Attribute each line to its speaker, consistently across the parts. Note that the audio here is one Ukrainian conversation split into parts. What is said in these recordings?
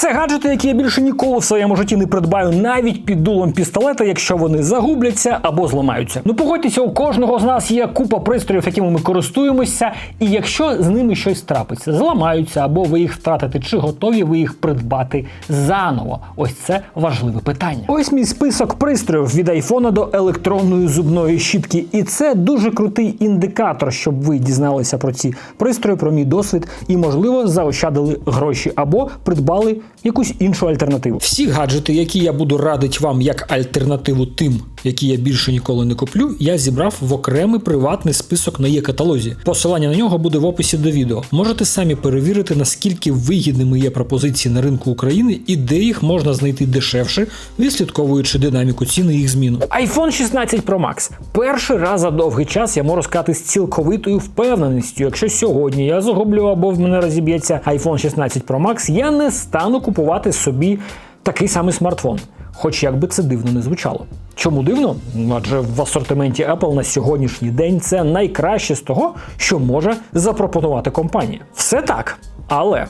Speaker 1: Це гаджети, які я більше ніколи в своєму житті не придбаю навіть під дулом пістолета, якщо вони загубляться або зламаються. Ну погодьтеся, у кожного з нас є купа пристроїв, якими ми користуємося, і якщо з ними щось трапиться, зламаються або ви їх втратите, чи готові ви їх придбати заново? Ось це важливе питання. Ось мій список пристроїв від айфона до електронної зубної щітки, і це дуже крутий індикатор, щоб ви дізналися про ці пристрої, про мій досвід і, можливо, заощадили гроші або придбали якусь іншу альтернативу. Всі гаджети, які я буду радити вам як альтернативу тим, які я більше ніколи не куплю, я зібрав в окремий приватний список на є каталозі. Посилання на нього буде в описі до відео. Можете самі перевірити, наскільки вигідними є пропозиції на ринку України і де їх можна знайти дешевше, відслідковуючи динаміку ціни їх зміну. iPhone 16 Pro Max. Перший раз за довгий час я можу сказати з цілковитою впевненістю. Якщо сьогодні я загублю або в мене розіб'ється iPhone 16 Pro Max, я не стану купувати собі такий самий смартфон. Хоч як би це дивно не звучало. Чому дивно? Адже в асортименті Apple на сьогоднішній день це найкраще з того, що може запропонувати компанія. Все так, але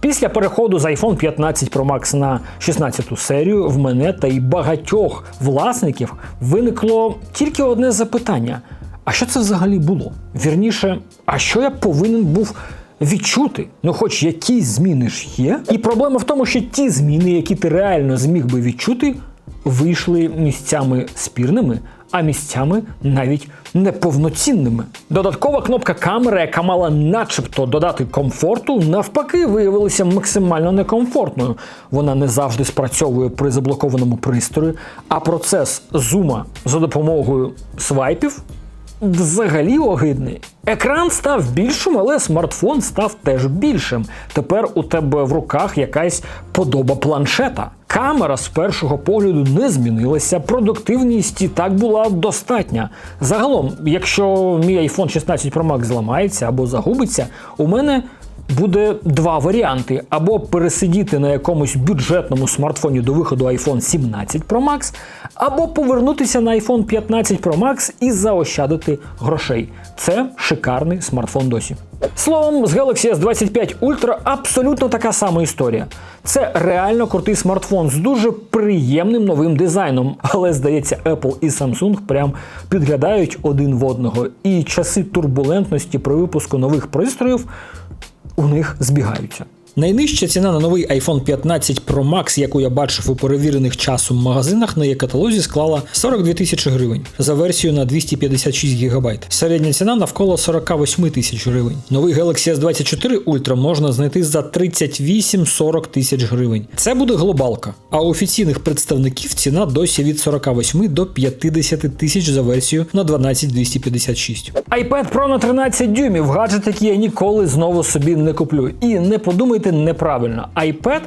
Speaker 1: після переходу з iPhone 15 Pro Max на 16 серію в мене та й багатьох власників виникло тільки одне запитання: а що це взагалі було? Вірніше, а що я повинен був відчути, ну хоч якісь зміни ж є. І проблема в тому, що ті зміни, які ти реально зміг би відчути, вийшли місцями спірними, а місцями навіть неповноцінними. Додаткова кнопка камери, яка мала начебто додати комфорту, навпаки, виявилася максимально некомфортною. Вона не завжди спрацьовує при заблокованому пристрої, а процес зума за допомогою свайпів взагалі огидний. Екран став більшим, але смартфон став теж більшим. Тепер у тебе в руках якась подоба планшета. Камера з першого погляду не змінилася, продуктивність і так була достатня. Загалом, якщо мій iPhone 16 Pro Max зламається або загубиться, у мене буде два варіанти: або пересидіти на якомусь бюджетному смартфоні до виходу iPhone 17 Pro Max, або повернутися на iPhone 15 Pro Max і заощадити грошей. Це шикарний смартфон досі. Словом, з Galaxy S25 Ultra абсолютно така сама історія. Це реально крутий смартфон з дуже приємним новим дизайном, але здається, Apple і Samsung прям підглядають один в одного, і часи турбулентності при випуску нових пристроїв у них збігаються. Найнижча ціна на новий iPhone 15 Pro Max, яку я бачив у перевірених часом магазинах на є-каталозі, склала 42 тисячі гривень за версію на 256 ГБ. Середня ціна навколо 48 тисяч гривень. Новий Galaxy S24 Ultra можна знайти за 38-40 тисяч гривень. Це буде глобалка. А у офіційних представників ціна досі від 48 до 50 тисяч за версію на 12256. iPad Pro на 13 дюймів гаджет, який я ніколи знову собі не куплю. І не подумайте неправильно. iPad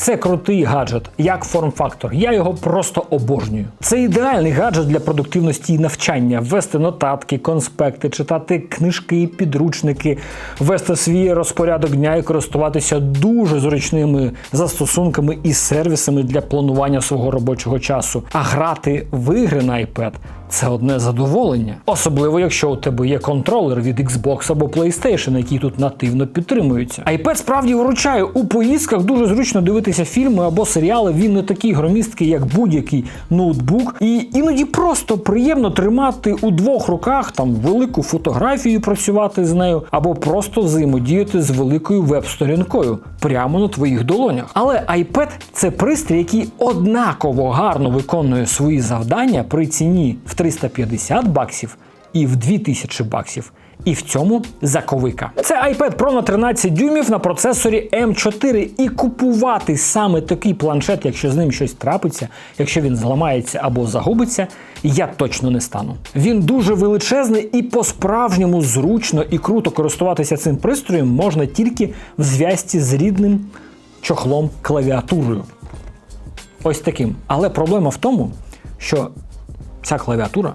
Speaker 1: це крутий гаджет, як форм-фактор. Я його просто обожнюю. Це ідеальний гаджет для продуктивності і навчання, вести нотатки, конспекти, читати книжки, і підручники, вести свій розпорядок дня і користуватися дуже зручними застосунками і сервісами для планування свого робочого часу. А грати в ігри на iPad це одне задоволення, особливо якщо у тебе є контролер від Xbox або PlayStation, які тут нативно підтримуються. iPad справді виручає у поїздках дуже зручно дивитися фільми або серіали. Він не такий громісткий, як будь-який ноутбук, і іноді просто приємно тримати у двох руках там велику фотографію, працювати з нею, або просто взаємодіяти з великою веб-сторінкою прямо на твоїх долонях. Але iPad це пристрій, який однаково гарно виконує свої завдання при ціні в 350 баксів і в 2000 баксів. І в цьому заковика. Це iPad Pro на 13 дюймів на процесорі M4. І купувати саме такий планшет, якщо з ним щось трапиться, якщо він зламається або загубиться, я точно не стану. Він дуже величезний і по-справжньому зручно і круто користуватися цим пристроєм можна тільки в зв'язці з рідним чохлом клавіатурою. Ось таким. Але проблема в тому, що ця клавіатура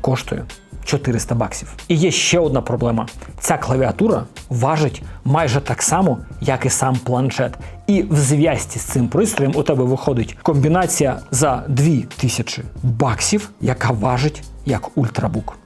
Speaker 1: коштує 400 баксів. І є ще одна проблема: ця клавіатура важить майже так само, як і сам планшет. І в зв'язці з цим пристроєм у тебе виходить комбінація за 2000 баксів, яка важить як ультрабук.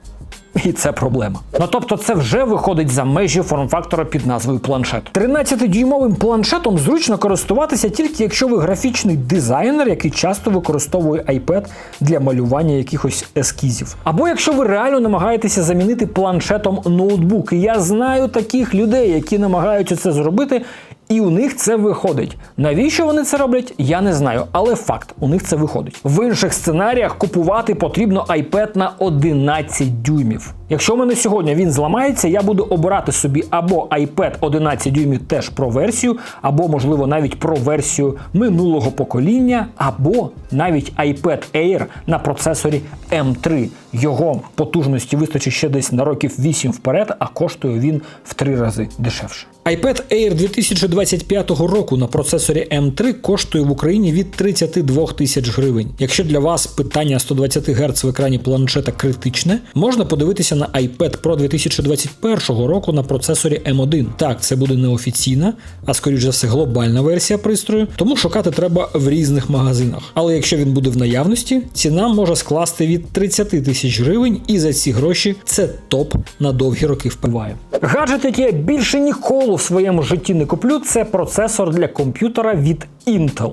Speaker 1: І це проблема. Ну тобто, це вже виходить за межі форм-фактора під назвою планшет. 13-дюймовим планшетом зручно користуватися тільки якщо ви графічний дизайнер, який часто використовує iPad для малювання якихось ескізів. Або якщо ви реально намагаєтеся замінити планшетом ноутбук. І я знаю таких людей, які намагаються це зробити. І у них це виходить. Навіщо вони це роблять? Я не знаю, але факт, у них це виходить. В інших сценаріях купувати потрібно iPad на 11 дюймів. Якщо в мене сьогодні він зламається, я буду обирати собі або iPad 11 дюймів теж про версію, або, можливо, навіть про версію минулого покоління, або навіть iPad Air на процесорі M3. Його потужності вистачить ще десь на років 8 вперед, а коштує він в 3 рази дешевше. iPad Air 2025 року на процесорі M3 коштує в Україні від 32 тисяч гривень. Якщо для вас питання 120 Гц в екрані планшета критичне, можна подивитися на iPad Pro 2021 року на процесорі M1. Так, це буде не офіційна, а скоріш за все глобальна версія пристрою, тому шукати треба в різних магазинах. Але якщо він буде в наявності, ціна може скласти від 30 тисяч гривень, і за ці гроші це топ на довгі роки впливає. Гаджет, який я більше ніколи в своєму житті не куплю, це процесор для комп'ютера від Intel.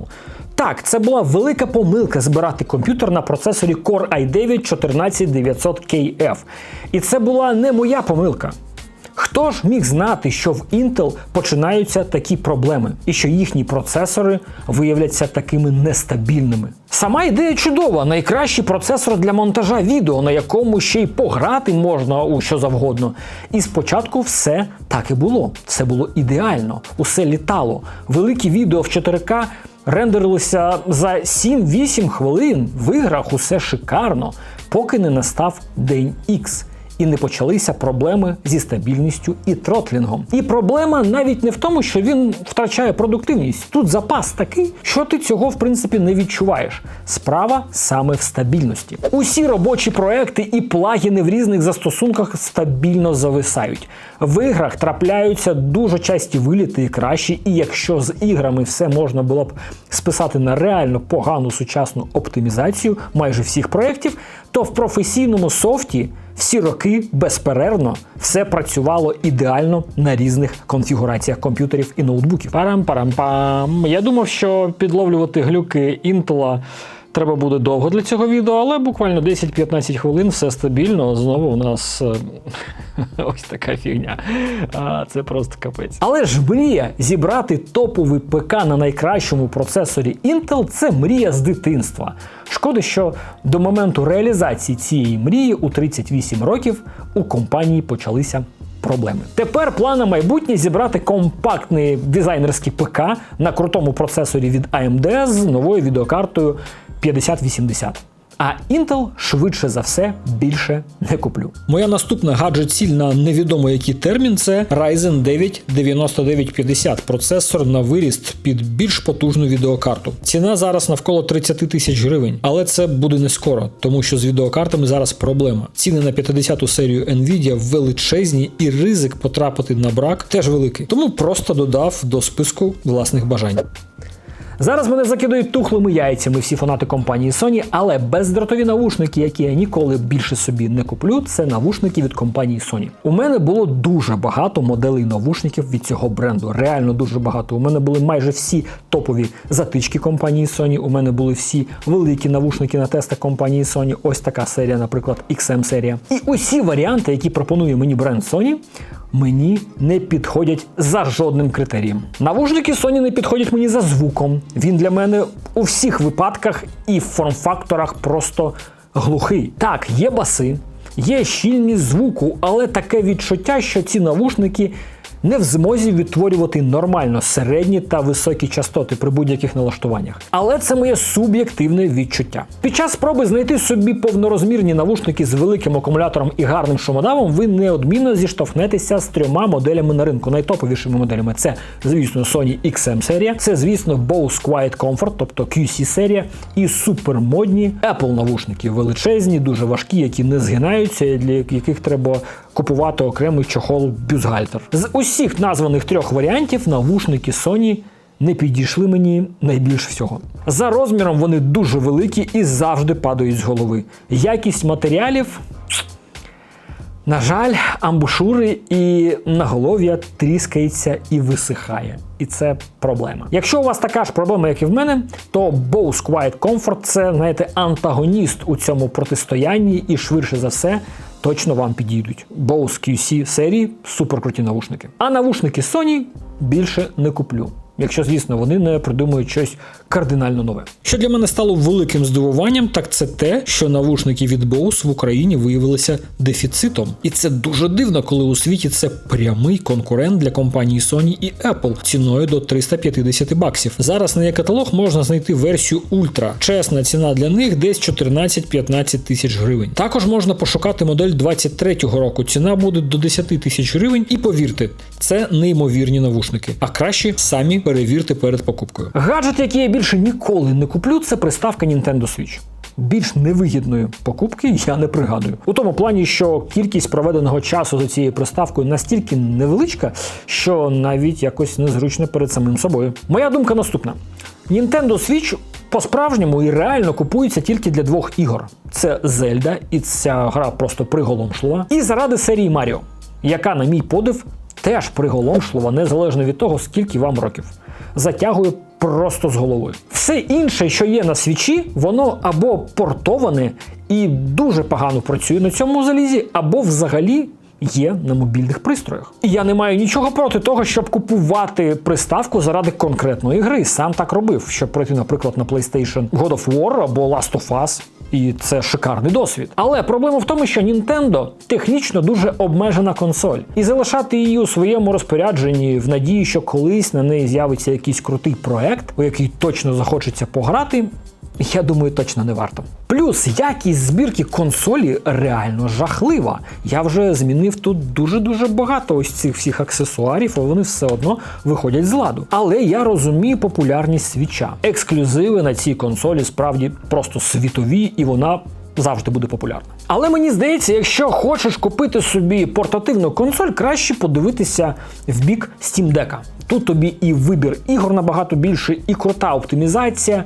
Speaker 1: Так, це була велика помилка збирати комп'ютер на процесорі Core i9 14900KF. І це була не моя помилка. Хто ж міг знати, що в Intel починаються такі проблеми, і що їхні процесори виявляться такими нестабільними? Сама ідея чудова, найкращий процесор для монтажа відео, на якому ще й пограти можна у що завгодно. І спочатку все так і було. Це було ідеально, усе літало. Великі відео в 4К рендерилися за 7-8 хвилин. В іграх усе шикарно, поки не настав день X і не почалися проблеми зі стабільністю і тротлінгом. І проблема навіть не в тому, що він втрачає продуктивність. Тут запас такий, що ти цього в принципі не відчуваєш. Справа саме в стабільності. Усі робочі проекти і плагіни в різних застосунках стабільно зависають. В іграх трапляються дуже часті виліти і кращі, і якщо з іграми все можна було б списати на реально погану сучасну оптимізацію майже всіх проєктів, то в професійному софті всі роки безперервно все працювало ідеально на різних конфігураціях комп'ютерів і ноутбуків. Парам-парам-пам. Я думав, що підловлювати глюки Intel треба буде довго для цього відео, але буквально 10-15 хвилин все стабільно. Знову у нас е, ось така фігня. А, Це просто капець. Але ж мрія зібрати топовий ПК на найкращому процесорі Intel це мрія з дитинства. Шкода, що до моменту реалізації цієї мрії у 38 років у компанії почалися. Проблеми. Тепер план на майбутнє зібрати компактний дизайнерський ПК на крутому процесорі від AMD з новою відеокартою 5080. А Intel швидше за все більше не куплю. Моя наступна гаджет ціль на невідомо який термін це Ryzen 9 9950 процесор на виріст під більш потужну відеокарту. Ціна зараз навколо 30 тисяч гривень, але це буде не скоро, тому що з відеокартами зараз проблема. Ціни на 50-ту серію Nvidia величезні, і ризик потрапити на брак теж великий. Тому просто додав до списку власних бажань. Зараз мене закидають тухлими яйцями всі фанати компанії Sony, але бездротові навушники, які я ніколи більше собі не куплю, це навушники від компанії Sony. У мене було дуже багато моделей навушників від цього бренду. Реально дуже багато. У мене були майже всі топові затички компанії Sony. У мене були всі великі навушники на тестах компанії Sony. Ось така серія, наприклад, XM серія. І усі варіанти, які пропонує мені бренд Sony, мені не підходять за жодним критерієм. Навушники Sony не підходять мені за звуком. Він для мене у всіх випадках і в форм-факторах просто глухий. Так, є баси, є щільність звуку, але таке відчуття, що ці навушники не в змозі відтворювати нормально середні та високі частоти при будь-яких налаштуваннях. Але це моє суб'єктивне відчуття. Під час спроби знайти собі повнорозмірні навушники з великим акумулятором і гарним шумодавом, ви неодмінно зіштовхнетеся з трьома моделями на ринку. Найтоповішими моделями це, звісно, Sony XM серія, це, звісно, Bose Quiet Comfort, тобто QC серія, і супермодні Apple навушники, величезні, дуже важкі, які не згинаються, для яких треба купувати окремий чохол бюзгальтер. З усіх названих трьох варіантів навушники Sony не підійшли мені найбільш всього. За розміром вони дуже великі і завжди падають з голови. Якість матеріалів. На жаль, амбушури і наголов'я тріскається і висихає. І це проблема. Якщо у вас така ж проблема, як і в мене, то Bose Quiet Comfort це, знаєте, антагоніст у цьому протистоянні, і швидше за все. Точно вам підійдуть. Bose QC серії суперкруті навушники. А навушники Sony більше не куплю. Якщо, звісно, вони не придумують щось кардинально нове. Що для мене стало великим здивуванням, так це те, що навушники від Bose в Україні виявилися дефіцитом. І це дуже дивно, коли у світі це прямий конкурент для компанії Sony і Apple ціною до 350 баксів. Зараз на каталог можна знайти версію Ultra. Чесна ціна для них десь 14-15 тисяч гривень. Також можна пошукати модель 23-го року. Ціна буде до 10 тисяч гривень. І повірте, це неймовірні навушники. А краще самі перевірте перед покупкою. Гаджет, який я більше ніколи не куплю, це приставка Nintendo Switch. Більш невигідної покупки я не пригадую. У тому плані, що кількість проведеного часу за цією приставкою настільки невеличка, що навіть якось незручно перед самим собою. Моя думка наступна: Nintendo Switch по-справжньому і реально купується тільки для двох ігор: це Зельда, і ця гра просто приголомшлива, і заради серії Маріо, яка, на мій подив, теж приголомшлива, незалежно від того, скільки вам років. Затягує просто з головою. Все інше, що є на свічі, воно або портоване і дуже погано працює на цьому залізі, або взагалі. Є на мобільних пристроях. І я не маю нічого проти того, щоб купувати приставку заради конкретної гри. Сам так робив, щоб пройти, наприклад, на PlayStation God of War або Last of Us. І це шикарний досвід. Але проблема в тому, що Nintendo технічно дуже обмежена консоль, і залишати її у своєму розпорядженні в надії, що колись на неї з'явиться якийсь крутий проект, у який точно захочеться пограти. Я думаю, точно не варто. Плюс якість збірки консолі реально жахлива. Я вже змінив тут дуже-дуже багато ось цих всіх аксесуарів, а вони все одно виходять з ладу. Але я розумію популярність свіча. Ексклюзиви на цій консолі справді просто світові, і вона. Завжди буде популярна. Але мені здається, якщо хочеш купити собі портативну консоль, краще подивитися в бік Steam Deck. Тут тобі і вибір ігор набагато більше, і крута оптимізація.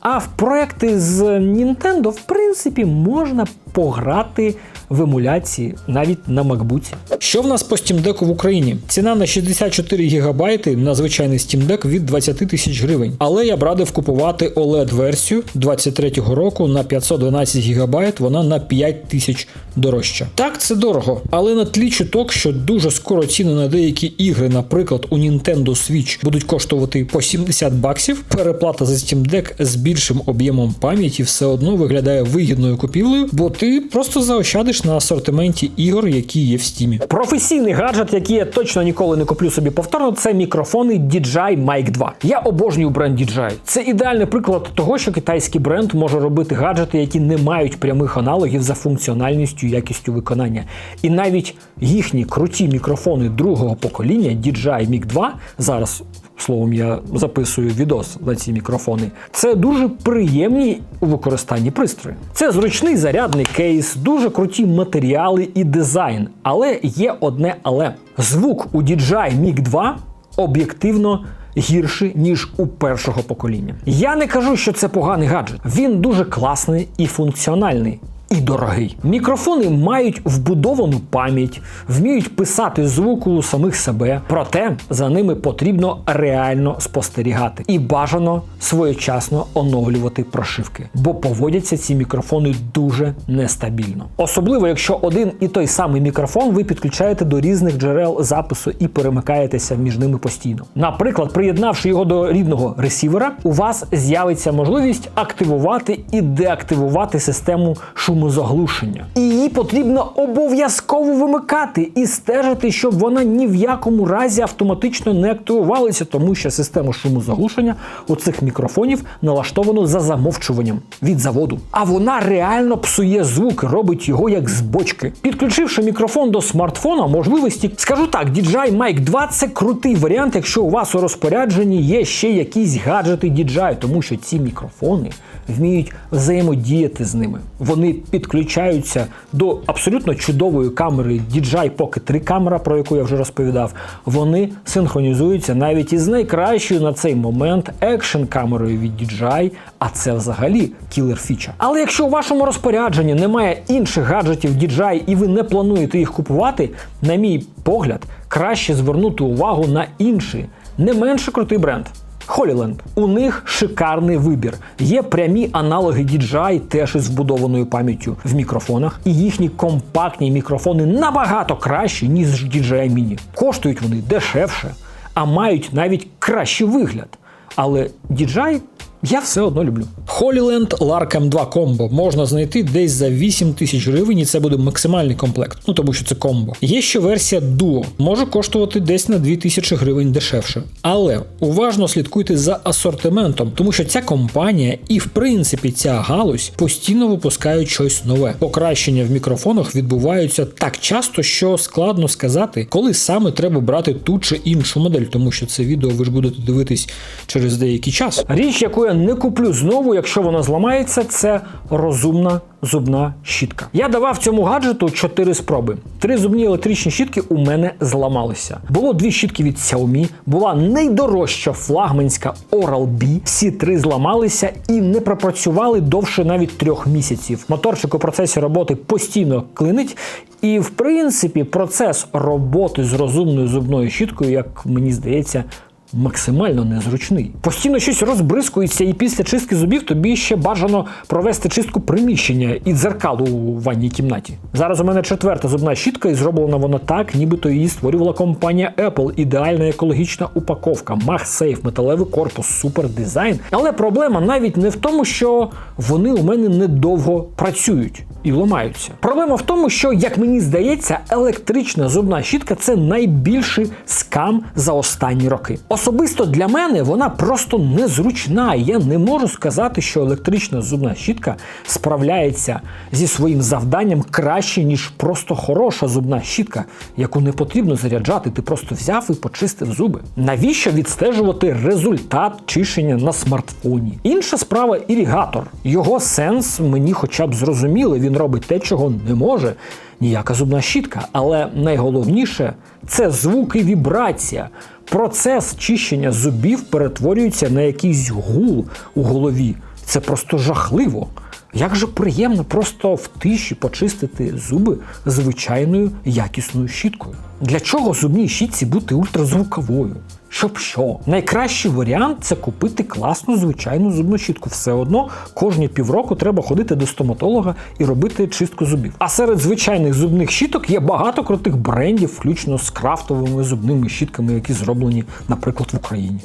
Speaker 1: А в проекти з Nintendo, в принципі, можна пограти в емуляції навіть на макбуці. Що в нас по Steam Deck в Україні? Ціна на 64 ГБ на звичайний Steam Deck від 20 тисяч гривень. Але я б радив купувати OLED-версію 23-го року на 512 ГБ, вона на 5 тисяч дорожча. Так, це дорого, але на тлі чуток, що дуже скоро ціни на деякі ігри, наприклад, у Nintendo Switch будуть коштувати по 70 баксів. Переплата за Steam Deck з більшим об'ємом пам'яті все одно виглядає вигідною купівлею, бо ти просто заощадиш на асортименті ігор, які є в стімі. Професійний гаджет, який я точно ніколи не куплю собі повторно, це мікрофони DJI Mic 2. Я обожнюю бренд DJI. Це ідеальний приклад того, що китайський бренд може робити гаджети, які не мають прямих аналогів за функціональністю і якістю виконання. І навіть їхні круті мікрофони другого покоління DJI Mic 2 зараз. Словом, я записую відос на ці мікрофони. Це дуже приємні у використанні пристрої. Це зручний зарядний кейс, дуже круті матеріали і дизайн. Але є одне але. Звук у DJI Mic 2 об'єктивно гірший, ніж у першого покоління. Я не кажу, що це поганий гаджет. Він дуже класний і функціональний. І дорогий. Мікрофони мають вбудовану пам'ять, вміють писати звук у самих себе, проте за ними потрібно реально спостерігати і бажано своєчасно оновлювати прошивки, бо поводяться ці мікрофони дуже нестабільно. Особливо, якщо один і той самий мікрофон ви підключаєте до різних джерел запису і перемикаєтеся між ними постійно. Наприклад, приєднавши його до рідного ресівера, у вас з'явиться можливість активувати і деактивувати систему шуму шумозаглушення. І її потрібно обов'язково вимикати і стежити, щоб вона ні в якому разі автоматично не активувалася, тому що система шумозаглушення у цих мікрофонів налаштовано за замовчуванням від заводу. А вона реально псує звук, робить його як з бочки. Підключивши мікрофон до смартфона, можливості, скажу так, DJI Mic 2 це крутий варіант, якщо у вас у розпорядженні є ще якісь гаджети DJI, тому що ці мікрофони вміють взаємодіяти з ними. Вони підключаються до абсолютно чудової камери DJI Pocket 3 камера, про яку я вже розповідав. Вони синхронізуються навіть із найкращою на цей момент екшн камерою від DJI, а це взагалі кілер фіча. Але якщо у вашому розпорядженні немає інших гаджетів DJI і ви не плануєте їх купувати, на мій погляд, краще звернути увагу на інший, не менше крутий бренд. Holyland. У них шикарний вибір. Є прямі аналоги DJI, теж із вбудованою пам'яттю в мікрофонах, і їхні компактні мікрофони набагато кращі, ніж DJI Mini. Коштують вони дешевше, а мають навіть кращий вигляд. Але DJI я все одно люблю. Holyland Lark M2 Combo можна знайти десь за 8 тисяч гривень, і це буде максимальний комплект, ну тому що це комбо. Є ще версія Duo, може коштувати десь на 2 тисячі гривень дешевше. Але уважно слідкуйте за асортиментом, тому що ця компанія і в принципі ця галузь постійно випускають щось нове. Покращення в мікрофонах відбуваються так часто, що складно сказати, коли саме треба брати ту чи іншу модель, тому що це відео ви ж будете дивитись через деякий час. Річ, яку я не куплю знову, якщо вона зламається, це розумна зубна щітка. Я давав цьому гаджету 4 спроби. Три зубні електричні щітки у мене зламалися. Було дві щітки від Xiaomi, була найдорожча флагманська Oral-B. Всі три зламалися і не пропрацювали довше навіть трьох місяців. Моторчик у процесі роботи постійно клинить. І в принципі процес роботи з розумною зубною щіткою, як мені здається, максимально незручний. Постійно щось розбризкується, і після чистки зубів тобі ще бажано провести чистку приміщення і дзеркал у ванній кімнаті. Зараз у мене четверта зубна щітка, і зроблена вона так, нібито її створювала компанія Apple. Ідеальна екологічна упаковка, MagSafe, металевий корпус, супер дизайн. Але проблема навіть не в тому, що вони у мене недовго працюють. І ламаються. Проблема в тому, що, як мені здається, електрична зубна щітка це найбільший скам за останні роки. Особисто для мене вона просто незручна. Я не можу сказати, що електрична зубна щітка справляється зі своїм завданням краще, ніж просто хороша зубна щітка, яку не потрібно заряджати. Ти просто взяв і почистив зуби. Навіщо відстежувати результат чищення на смартфоні? Інша справа ірігатор. Його сенс мені хоча б зрозумілий. Він робить те, чого не може ніяка зубна щітка. Але найголовніше це звук і вібрація. Процес чищення зубів перетворюється на якийсь гул у голові. Це просто жахливо. Як же приємно просто в тиші почистити зуби звичайною якісною щіткою. Для чого зубній щітці бути ультразвуковою? Щоб що? Найкращий варіант це купити класну звичайну зубну щітку. Все одно кожні півроку треба ходити до стоматолога і робити чистку зубів. А серед звичайних зубних щіток є багато крутих брендів, включно з крафтовими зубними щітками, які зроблені, наприклад, в Україні.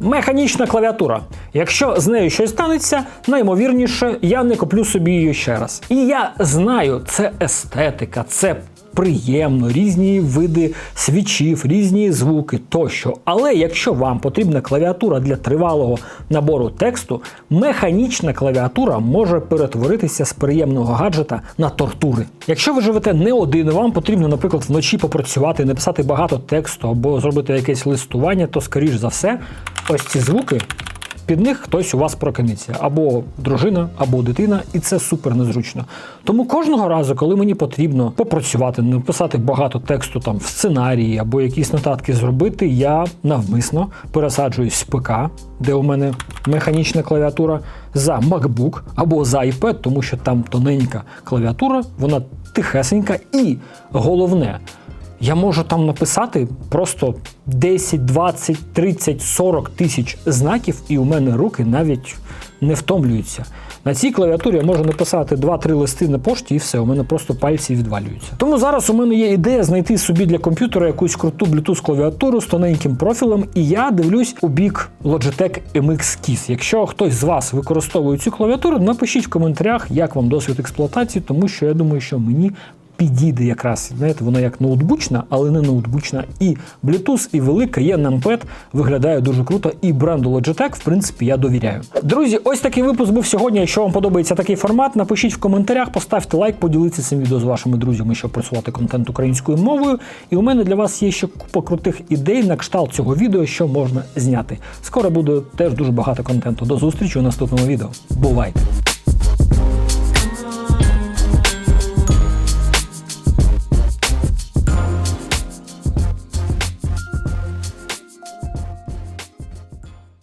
Speaker 1: Механічна клавіатура. Якщо з нею щось станеться, наймовірніше я не куплю собі її ще раз. І я знаю, це естетика, це приємно, різні види свічів, різні звуки тощо. Але якщо вам потрібна клавіатура для тривалого набору тексту, механічна клавіатура може перетворитися з приємного гаджета на тортури. Якщо ви живете не один, і вам потрібно, наприклад, вночі попрацювати, написати багато тексту або зробити якесь листування, то скоріш за все, ось ці звуки під них хтось у вас прокинеться, або дружина, або дитина, і це супер незручно. Тому кожного разу, коли мені потрібно попрацювати, написати багато тексту там в сценарії або якісь нотатки зробити, я навмисно пересаджуюсь в ПК, де у мене механічна клавіатура, за MacBook або за iPad, тому що там тоненька клавіатура, вона тихесенька, і головне. Я можу там написати просто 10, 20, 30, 40 тисяч знаків, і у мене руки навіть не втомлюються. На цій клавіатурі я можу написати 2-3 листи на пошті, і все, у мене просто пальці відвалюються. Тому зараз у мене є ідея знайти собі для комп'ютера якусь круту Bluetooth клавіатуру з тоненьким профілем, і я дивлюсь у бік Logitech MX Keys. Якщо хтось з вас використовує цю клавіатуру, напишіть в коментарях, як вам досвід експлуатації, тому що я думаю, що мені підійде якраз. Знаєте, вона як ноутбучна, але не ноутбучна. І Bluetooth, і велика є numpad, виглядає дуже круто. І бренду Logitech, в принципі, я довіряю. Друзі, ось такий випуск був сьогодні. Якщо вам подобається такий формат, напишіть в коментарях, поставте лайк, поділіться цим відео з вашими друзями, щоб просувати контент українською мовою. І у мене для вас є ще купа крутих ідей на кшталт цього відео, що можна зняти. Скоро буде теж дуже багато контенту. До зустрічі у наступному відео. Бувайте!